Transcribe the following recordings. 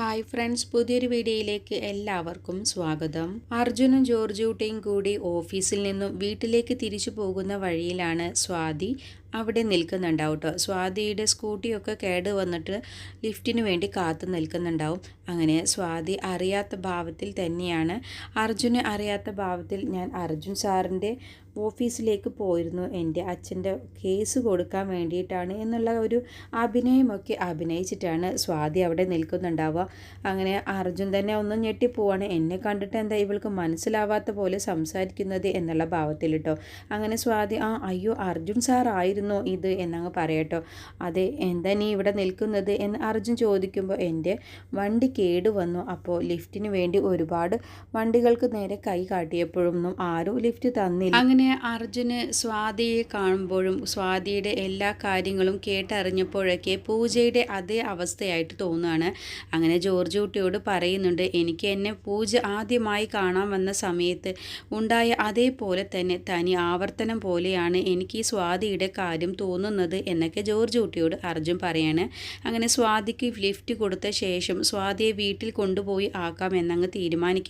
Hi friends പുതിയൊരു വീഡിയോയിലേക്ക് എല്ലാവർക്കും സ്വാഗതം. അർജുനും ജോർജൂട്ടയും കൂടി ഓഫീസിൽ നിന്നും വീട്ടിലേക്ക് തിരിച്ചു പോകുന്ന വഴിയിലാണ് സ്വാതി അവിടെ നിൽക്കുന്നുണ്ടാവും കേട്ടോ സ്വാതിയുടെ സ്കൂട്ടിയൊക്കെ കേട് വന്നിട്ട് ലിഫ്റ്റിന് വേണ്ടി കാത്തു നിൽക്കുന്നുണ്ടാവും. അങ്ങനെ സ്വാതി അറിയാത്ത ഭാവത്തിൽ തന്നെയാണ്. അർജുന് അറിയാത്ത ഭാവത്തിൽ ഞാൻ അർജുൻ സാറിന്റെ ഓഫീസിലേക്ക് പോയിരുന്നു. എന്റെ അച്ഛന്റെ കേസ് കൊടുക്കാൻ വേണ്ടിയിട്ടാണ് എന്നുള്ള ഒരു അഭിനയമൊക്കെ അഭിനയിച്ചിട്ടാണ് സ്വാതി അവിടെ നിൽക്കുന്നുണ്ടാവുക. അങ്ങനെ അർജുൻ തന്നെ ഒന്ന് ഞെട്ടിപ്പോവാണ്. എന്നെ കണ്ടിട്ട് എന്താ ഇവൾക്ക് മനസ്സിലാവാത്ത പോലെ സംസാരിക്കുന്നത് എന്നുള്ള ഭാവത്തിൽ കേട്ടോ അങ്ങനെ സ്വാതി ആ അയ്യോ അർജുൻ സാർ ആയിരുന്നോ ഇത് എന്നങ്ങ് പറയട്ടോ. അതെ എന്താ നീ ഇവിടെ നിൽക്കുന്നത്? എന്ന് അർജുൻ ചോദിക്കുമ്പോൾ എന്റെ വണ്ടി കേടുവന്നു അപ്പോൾ ലിഫ്റ്റിന് വേണ്ടി ഒരുപാട് വണ്ടികൾക്ക് നേരെ കൈ കാട്ടിയപ്പോഴൊന്നും ആരും ലിഫ്റ്റ് തന്നില്ല. അങ്ങനെ അർജുന് സ്വാതിയെ കാണുമ്പോഴും സ്വാതിയുടെ എല്ലാ കാര്യങ്ങളും കേട്ടറിഞ്ഞപ്പോഴൊക്കെ പൂജയുടെ അതേ അവസ്ഥയായിട്ട് തോന്നുകയാണ്. അങ്ങനെ ജോർജ് കുട്ടിയോട് പറയുന്നുണ്ട് എനിക്ക് എന്നെ പൂജ ആദ്യമായി കാണാൻ വന്ന സമയത്ത് ഉണ്ടായ അതേപോലെ തന്നെ തനി ആവർത്തനം പോലെയാണ് എനിക്ക് ഈ സ്വാതിയുടെ കാര്യം തോന്നുന്നത് എന്നൊക്കെ ജോർജ് കുട്ടിയോട് അർജുൻ പറയാണ്. അങ്ങനെ സ്വാതിക്ക് ലിഫ്റ്റ് കൊടുത്ത ശേഷം സ്വാതിയെ വീട്ടിൽ കൊണ്ടുപോയി ആക്കാം എന്നങ്ങ് തീരുമാനിക്കാൻ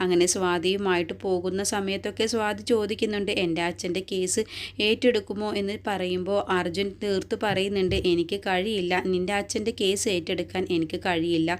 അങ്ങനെ സ്വാതിയുമായിട്ട് പോകുന്ന സമയത്തൊക്കെ സ്വാതി ചോദിക്കുന്നുണ്ട് എന്റെ അച്ഛന്റെ കേസ് ഏറ്റെടുക്കുമോ? എന്ന് പറയുമ്പോൾ അർജുൻ തീർത്ത് പറയുന്നുണ്ട് എനിക്ക് കഴിയില്ല. നിന്റെ അച്ഛന്റെ കേസ് ഏറ്റെടുക്കാൻ എനിക്ക് കഴിയില്ല.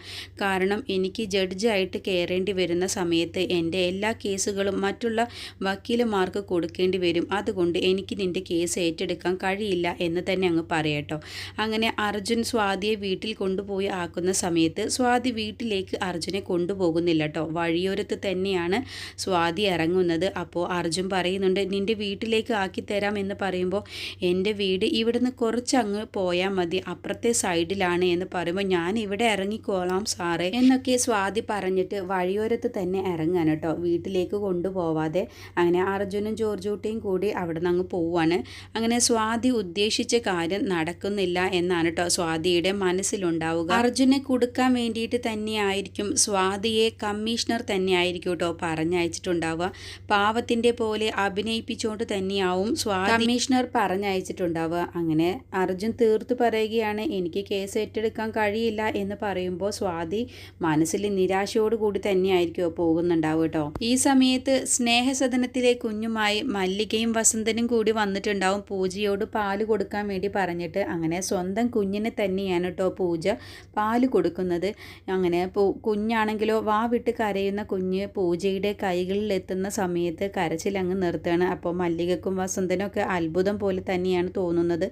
കാരണം എനിക്ക് ജഡ്ജായിട്ട് കയറേണ്ടി വരുന്ന സമയത്ത് എന്റെ എല്ലാ കേസുകളും മറ്റുള്ള വക്കീലുമാർക്ക് കൊടുക്കേണ്ടി വരും. അതുകൊണ്ട് എനിക്ക് നിന്റെ കേസ് ഏറ്റെടുക്കാൻ കഴിയില്ല എന്ന് തന്നെ അങ്ങ് പറയട്ടോ അങ്ങനെ അർജുൻ സ്വാതിയെ വീട്ടിൽ കൊണ്ടുപോയി ആക്കുന്ന സമയത്ത് സ്വാതി വീട്ടിലേക്ക് അർജുനെ കൊണ്ടുപോകുന്നില്ല കേട്ടോ. വഴിയോരത്ത് തന്നെയാണ് സ്വാതി ഇറങ്ങുന്നത്. അപ്പോൾ അർജുൻ പറയുന്നുണ്ട് നിന്റെ വീട്ടിലേക്ക് ആക്കി തരാം എന്ന് പറയുമ്പോൾ എന്റെ വീട് ഇവിടുന്ന് കുറച്ചങ്ങ് പോയാൽ മതി. അപ്പുറത്തെ സൈഡിലാണ് എന്ന് പറയുമ്പോൾ ഞാൻ ഇവിടെ ഇറങ്ങിക്കോളാം സാറേ എന്നൊക്കെ സ്വാതി പറഞ്ഞിട്ട് വഴിയോരത്ത് തന്നെ ഇറങ്ങാൻ കേട്ടോ. വീട്ടിലേക്ക് കൊണ്ടുപോവാതെ അങ്ങനെ അർജുനും ജോർജൂട്ടിയും കൂടി അവിടെ നിന്ന് അങ്ങ് പോവാണ്. അങ്ങനെ സ്വാതി ഉദ്ദേശിച്ച കാര്യം നടക്കുന്നില്ല എന്നാണ് കേട്ടോ സ്വാതിയുടെ മനസ്സിലുണ്ടാവുക. അർജുനെ കൊടുക്കാൻ വേണ്ടിയിട്ട് തന്നെയായിരിക്കും സ്വാതിയെ കമ്മീഷണർ തന്നെയായിരിക്കും കേട്ടോ പറഞ്ഞയച്ചിട്ടുണ്ടാവുക. പാവത്തിന്റെ പോലെ അഭിനയിപ്പിച്ചുകൊണ്ട് തന്നെയാവും സ്വാതി കമ്മീഷണർ പറഞ്ഞയച്ചിട്ടുണ്ടാവുക. അങ്ങനെ അർജുൻ തീർത്തു പറയുകയാണ് എനിക്ക് കേസ് ഏറ്റെടുക്കാൻ കഴിയില്ല എന്ന് പറയുമ്പോൾ സ്വാതി മനസ്സിൽ നിരാശയോടുകൂടി തന്നെയായിരിക്കും പോകുന്നുണ്ടാവുക കേട്ടോ ഈ സമയത്ത് സ്നേഹസദനത്തിലെ കുഞ്ഞുമായി മല്ലികയും വസന്തനും കൂടി വന്നിട്ടുണ്ടാവും പൂജയോട് പാൽ കൊടുക്കാൻ വേണ്ടി പറഞ്ഞിട്ട് അങ്ങനെ സ്വന്തം കുഞ്ഞിനെ തന്നെയാണ് കേട്ടോ പൂജ പാൽ കൊടുക്കുന്നത്. അങ്ങനെ കുഞ്ഞാണെങ്കിലോ വാ വിട്ട് കരയുന്ന കുഞ്ഞ് പൂജയുടെ കൈകളിൽ എത്തുന്ന സമയത്ത് കരച്ചിൽ അങ്ങ് നിർത്തുകയാണ്. അപ്പോൾ മല്ലികക്കും വസന്തനും ഒക്കെ അത്ഭുതം പോലെ തന്നെയാണ് തോന്നുന്നത്.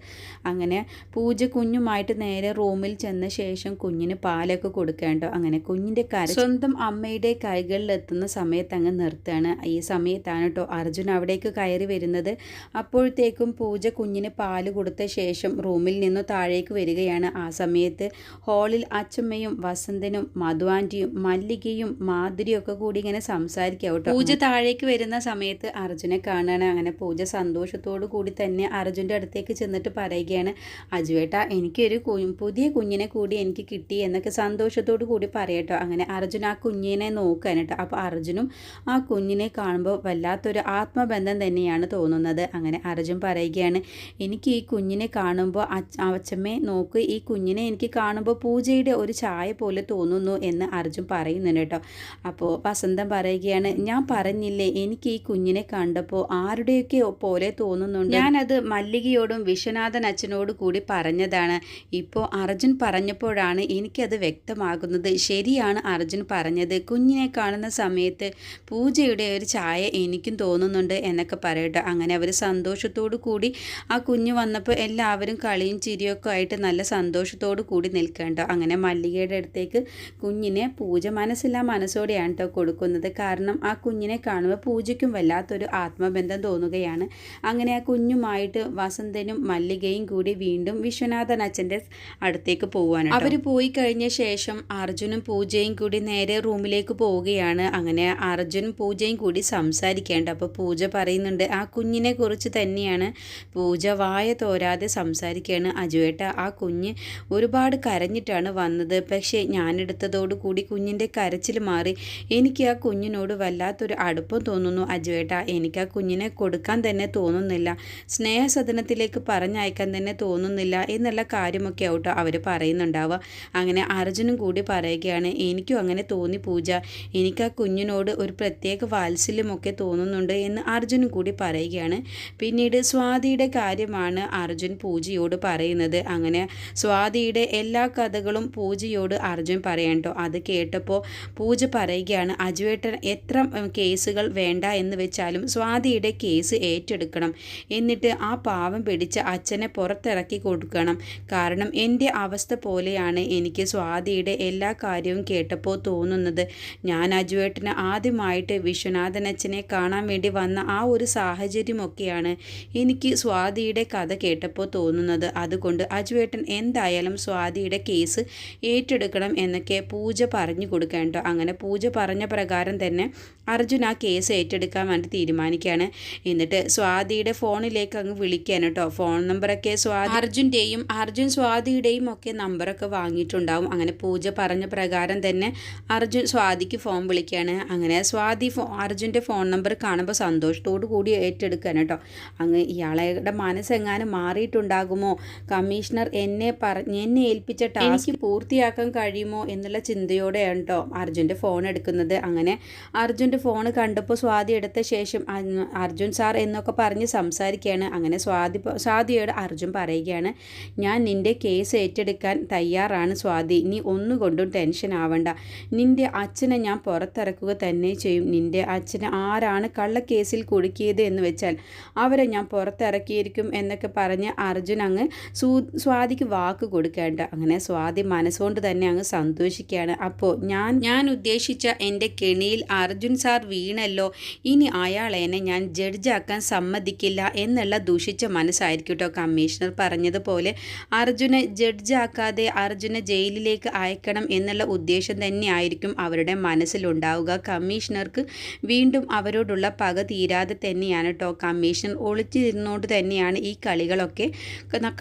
അങ്ങനെ പൂജ കുഞ്ഞുമായിട്ട് നേരെ റൂമിൽ ചെന്ന ശേഷം കുഞ്ഞിന് പാലൊക്കെ കൊടുക്കേണ്ടോ അങ്ങനെ കുഞ്ഞിന്റെ കര സ്വന്തം അമ്മയുടെ കൈകളിൽ എത്തുന്ന സമയത്ത് അങ്ങ് നിർത്തുകയാണ്. ഈ സമയത്താണ് കേട്ടോ അർജുൻ അവിടേക്ക് കയറി വരുന്നത്. അപ്പോഴത്തേക്കും പൂജ കുഞ്ഞിന് പാൽ കൊടുത്ത ശേഷം റൂമിൽ നിന്നു താഴേക്ക് വരികയാണ്. ആ സമയത്ത് ഹാളിൽ അച്ചമ്മയും വസന്തനും മധുവാന്റിയും മല്ലികയും മാധുരിയും ഒക്കെ കൂടി ഇങ്ങനെ സംസാരിക്കാം കേട്ടോ. പൂജ താഴേക്ക് വരുന്ന സമയത്ത് അർജുനെ കാണാണ്. അങ്ങനെ പൂജ സന്തോഷത്തോടു കൂടി തന്നെ അർജുന്റെ അടുത്തേക്ക് ചെന്നിട്ട് പറയുകയാണ് അജുവേട്ട എനിക്കൊരു പുതിയ കുഞ്ഞിനെ കൂടി എനിക്ക് കിട്ടി എന്നൊക്കെ സന്തോഷത്തോടു കൂടി പറയട്ടോ അങ്ങനെ അർജുൻ ആ കുഞ്ഞിനെ നോക്കാൻ കേട്ടോ. അപ്പോൾ അർജുനും ആ കുഞ്ഞിനെ കാണുമ്പോൾ വല്ലാത്തൊരു ആത്മബന്ധം തന്നെയാണ് തോന്നുന്നത്. അങ്ങനെ അർജുൻ പറയുകയാണ് എനിക്ക് ഈ കുഞ്ഞിനെ കാണുമ്പോൾ അച്ഛമ്മേ നോക്ക് ഈ കുഞ്ഞിനെ എനിക്ക് കാണുമ്പോൾ പൂജയുടെ ഒരു ചായ പോലെ തോന്നുന്നു എന്ന് അർജുൻ പറയുന്നുണ്ട് കേട്ടോ. അപ്പോൾ വസന്തം പറയുകയാണ് ഞാൻ പറഞ്ഞില്ലേ എനിക്ക് ഈ കുഞ്ഞിനെ കണ്ടപ്പോൾ ആരുടെയൊക്കെ പോലെ തോന്നുന്നുണ്ട്? ഞാനത് മല്ലികയോടും വിശ്വനാഥൻ അച്ഛനോട് കൂടി പറഞ്ഞതാണ്. ഇപ്പോൾ അർജുൻ പറഞ്ഞപ്പോഴാണ് എനിക്കത് വ്യക്തമാകുന്നത്. ശരിയാണ് അർജുൻ പറഞ്ഞത്. കുഞ്ഞിനെ കാണുന്ന സമയത്ത് പൂജയുടെ ഒരു ചായ എനിക്കും തോന്നുന്നുണ്ട് എന്നൊക്കെ പറയട്ടെ. അങ്ങനെ അവർ സന്തോഷത്തോടു കൂടി ആ കുഞ്ഞ് വന്നപ്പോൾ എല്ലാവരും കളിയും ചിരിയൊക്കെ ആയിട്ട് നല്ല സന്തോഷത്തോടു കൂടി നിൽക്കേണ്ട അങ്ങനെ മല്ലികയുടെ അടുത്തേക്ക് കുഞ്ഞിനെ പൂജ മനസ്സില്ലാ മനസ്സോടെയാണ് കേട്ടോ കൊടുക്കുന്നത്. കാരണം ആ കുഞ്ഞിനെ കാണുമ്പോൾ പൂജയ്ക്കും വല്ലാത്തൊരു ആത്മബന്ധം തോന്നുകയാണ്. അങ്ങനെ ആ കുഞ്ഞുമായിട്ട് വസന്തനും മല്ലികയും കൂടി വീണ്ടും വിശ്വനാഥൻ അച്ഛന്റെ അടുത്തേക്ക് പോവാനാണ് അവർ പോയി കഴിഞ്ഞ ശേഷം അർജുനും പൂജയും കൂടി നേരെ റൂമിലേക്ക് പോവുകയാണ്. അങ്ങനെ അർജുനും പൂജയും കൂടി സംസാരിക്കേണ്ട അപ്പോൾ പൂജ പറയുന്നുണ്ട് ആ കുഞ്ഞിനെ കുറിച്ച് തന്നെയാണ് പൂജ വായ തോരാതെ സംസാരിക്കുകയാണ് അജുവേട്ട. ആ കുഞ്ഞ് ഒരുപാട് കരഞ്ഞിട്ടാണ് വന്നത്. പക്ഷേ ഞാനെടുത്തതോടുകൂടി കുഞ്ഞിന്റെ കരച്ചിൽ മാറി. എനിക്ക് ആ കുഞ്ഞിനോട് വല്ലാത്തൊരു അടുപ്പം തോന്നുന്നു അജുവേട്ട. എനിക്ക് ആ കുഞ്ഞിനെ കൊടുക്കാൻ തന്നെ തോന്നുന്നില്ല. സ്നേഹസദനത്തിലേക്ക് പറഞ്ഞയക്കാൻ തന്നെ തോന്നുന്നില്ല എന്നുള്ള കാര്യമൊക്കെ ആവട്ടോ അവർ പറയുന്നുണ്ടാവുക. അങ്ങനെ അർജുനും കൂടി പറയുകയാണ് എനിക്കും അങ്ങനെ തോന്നി പൂജ. എനിക്ക് ആ കുഞ്ഞിനോട് ഒരു പ്രത്യേക വാത്സല്യമൊക്കെ തോന്നുന്നുണ്ട് എന്ന് അർജുനും കൂടി പറയുകയാണ്. പിന്നീട് സ്വാതിയുടെ കാര്യമാണ് അർജുൻ പൂജയോട് പറയുന്നത്. അങ്ങനെ സ്വാതിയുടെ എല്ലാ കഥകളും പൂജയോട് അർജുൻ പറയണ്ടോ അത് കേട്ടപ്പോൾ പൂജ പറയുകയാണ് അജുവേട്ടൻ എത്ര കേസുകൾ വേണ്ട എന്ന് വെച്ചാലും സ്വാതിയുടെ കേസ് ഏറ്റെടുക്കണം. എന്നിട്ട് ആ പാവം പിടിച്ച അച്ഛനെ പുറത്തിറക്കി കൊടുക്കണം. കാരണം എന്റെ അവസ്ഥ പോലെയാണ് എനിക്ക് സ്വാതിയുടെ എല്ലാ കാര്യവും കേട്ടപ്പോൾ തോന്നുന്നത്. ഞാൻ അജുവേട്ടന് ആദ്യമായിട്ട് വിശ്വനാഥൻ അച്ഛനെ കാണാൻ വേണ്ടി വന്ന ആ ഒരു സാഹചര്യമൊക്കെയാണ് എനിക്ക് സ്വാതിയുടെ കഥ കേട്ടപ്പോൾ തോന്നുന്നത് അതുകൊണ്ട് അജുവേട്ടൻ എന്തായാലും സ്വാതിയുടെ കേസ് ഏറ്റെടുക്കണം എന്നൊക്കെ പൂജ പറഞ്ഞു കൊടുക്കേണ്ടോ അങ്ങനെ പൂജ പറഞ്ഞ പ്രകാരം തന്നെ അർജുൻ ആ കേസ് ഏറ്റെടുക്കാൻ വേണ്ടി തീരുമാനിക്കുകയാണ്. എന്നിട്ട് സ്വാതിയുടെ ഫോണിലേക്ക് അങ്ങ് വിളിക്കാൻ കേട്ടോ. ഫോൺ നമ്പറൊക്കെ സ്വാതി അർജുന്റെയും അർജുൻ സ്വാതിയുടെയും ഒക്കെ നമ്പറൊക്കെ വാങ്ങിയിട്ടുണ്ടാവും. അങ്ങനെ പൂജ പറഞ്ഞ പ്രകാരം തന്നെ അർജുൻ സ്വാതിക്ക് ഫോൺ വിളിക്കുകയാണ്. അങ്ങനെ സ്വാതി ഫോ അർജുന്റെ ഫോൺ നമ്പർ കാണുമ്പോൾ സന്തോഷത്തോടു കൂടി ഏറ്റെടുക്കാൻ കേട്ടോ. അങ്ങ് ഇയാളുടെ മനസ്സെങ്ങാനും മാറിയിട്ടുണ്ടാകുമോ? കമ്മീഷണർ എന്നെ പറഞ്ഞ് എന്നെ ഏൽപ്പിച്ച ടാസ്ക് പൂർത്തിയാക്കാൻ കഴിയുമോ എന്നുള്ള ചിന്തയോടെയാണ് കേട്ടോ അർജുന്റെ ഫോൺ എടുക്കുന്നത്. അങ്ങനെ അർജുന്റെ ഫോൺ കണ്ടപ്പോൾ സ്വാതി എടുത്ത ശേഷം അർജുൻ സാർ എന്നൊക്കെ പറഞ്ഞ് സംസാരിക്കുകയാണ്. അങ്ങനെ സ്വാതി സ്വാതിയോട് അർജുൻ പറയുകയാണ് ഞാൻ നിന്റെ കേസ് ഏറ്റെടുക്കാൻ തയ്യാറാണ് സ്വാതി. നീ ഒന്നുകൊണ്ടും ടെൻഷൻ ആവണ്ട. നിന്റെ അച്ഛനെ ഞാൻ പുറത്തിറക്കുക തന്നെ ചെയ്യും. നിന്റെ അച്ഛനെ ആരാണ് കള്ളക്കേസിൽ കുടുക്കിയത് എന്ന് വെച്ചാൽ അവരെ ഞാൻ പുറത്തിറക്കിയിരിക്കും എന്നൊക്കെ പറഞ്ഞ് അർജുൻ അങ്ങ് സൂ സ്വാതിക്ക് വാക്ക് കൊടുക്കേണ്ട അങ്ങനെ സ്വാതി മനസ്സുകൊണ്ട് തന്നെ അങ്ങ് സന്തോഷിക്കുകയാണ് അപ്പോൾ ഞാൻ ഞാൻ ഉദ്ദേശിച്ച എന്റെ കെണിയിൽ അർജുൻ സാർ വീണല്ലോ ഇനി അയാളെന്നെ ഞാൻ ജഡ്ജാക്കാൻ സമ്മതിക്കില്ല എന്നുള്ള ദൂഷിച്ച മനസ്സായിരിക്കും കേട്ടോ കമ്മീഷണർ പറഞ്ഞതുപോലെ. അർജുനെ ജഡ്ജാക്കാതെ അർജുനെ ജയിലിലേക്ക് അയക്കണം എന്നുള്ള ഉദ്ദേശം തന്നെയായിരിക്കും അവരുടെ മനസ്സിലുണ്ടാവുക. കമ്മീഷണർക്ക് വീണ്ടും അവരോടുള്ള പക തീരാതെ തന്നെയാണ് കേട്ടോ കമ്മീഷണർ ഒളിച്ചിരുന്നുകൊണ്ട് തന്നെയാണ് ഈ കളികളൊക്കെ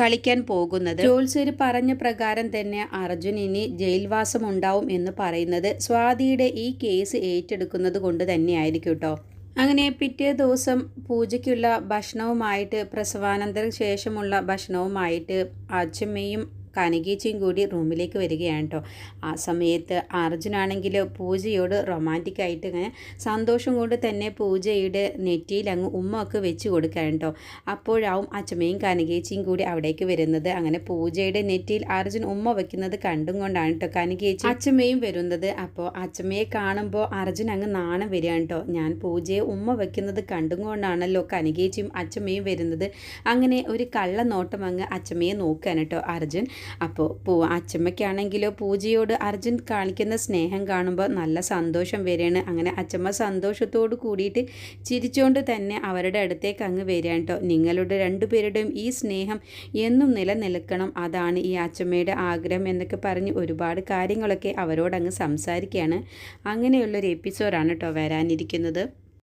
കളിക്കാൻ പോകുന്നത്. ജോത്സ്യർ പറഞ്ഞ പ്രകാരം തന്നെ അർജുൻ ഇനി ജയിൽവാസം ഉണ്ടാവും എന്ന് പറയുന്നത് സ്വാതിയുടെ ഈ കേസ് ഏറ്റെടുക്കുന്നത് കൊണ്ട് തന്നെയായിരിക്കും കേട്ടോ. അങ്ങനെ പിറ്റേ ദിവസം പൂജയ്ക്കുള്ള ഭക്ഷണവുമായിട്ട് പ്രസവാനന്തര ശേഷമുള്ള ഭക്ഷണവുമായിട്ട് അച്ഛമ്മയും കനകേച്ചിയും കൂടി റൂമിലേക്ക് വരികയാണ് കേട്ടോ. ആ സമയത്ത് അർജുനാണെങ്കിൽ പൂജയോട് റൊമാന്റിക് ആയിട്ട് ഇങ്ങനെ സന്തോഷം കൊണ്ട് തന്നെ പൂജയുടെ നെറ്റിയിൽ അങ്ങ് ഉമ്മ ഒക്കെ വെച്ച് കൊടുക്കാൻ കേട്ടോ. അപ്പോഴാവും അച്ഛമ്മയും കനകേച്ചിയും കൂടി അവിടേക്ക് വരുന്നത്. അങ്ങനെ പൂജയുടെ നെറ്റിയിൽ അർജുൻ ഉമ്മ വെക്കുന്നത് കണ്ടും കൊണ്ടാണ് കേട്ടോ കനകേച്ചി അച്ഛമ്മയും വരുന്നത്. അപ്പോൾ അച്ഛമ്മയെ കാണുമ്പോൾ അർജുൻ അങ്ങ് നാണം വരികയാണ് കേട്ടോ. ഞാൻ പൂജയെ ഉമ്മ വെക്കുന്നത് കണ്ടും കൊണ്ടാണല്ലോ കനകേച്ചിയും അച്ഛമ്മയും വരുന്നത്. അങ്ങനെ ഒരു കള്ളനോട്ടം അങ്ങ് അച്ഛമ്മയെ നോക്കാൻ കേട്ടോ അർജുൻ. അപ്പോൾ പൂ അച്ചമ്മയ്ക്കാണെങ്കിലോ പൂജയോട് അർജുൻ കാണിക്കുന്ന സ്നേഹം കാണുമ്പോൾ നല്ല സന്തോഷം വരികയാണ്. അങ്ങനെ അച്ചമ്മ സന്തോഷത്തോട് കൂടിയിട്ട് ചിരിച്ചുകൊണ്ട് തന്നെ അവരുടെ അടുത്തേക്ക് അങ്ങ് വരികയാണ് കേട്ടോ നിങ്ങളുടെ രണ്ടുപേരുടെയും ഈ സ്നേഹം എന്നും നിലനിൽക്കണം. അതാണ് ഈ അച്ചമ്മയുടെ ആഗ്രഹം എന്നൊക്കെ പറഞ്ഞ് ഒരുപാട് കാര്യങ്ങളൊക്കെ അവരോടങ്ങ് സംസാരിക്കുകയാണ്. അങ്ങനെയുള്ളൊരു എപ്പിസോഡാണ് കേട്ടോ വരാനിരിക്കുന്നത്.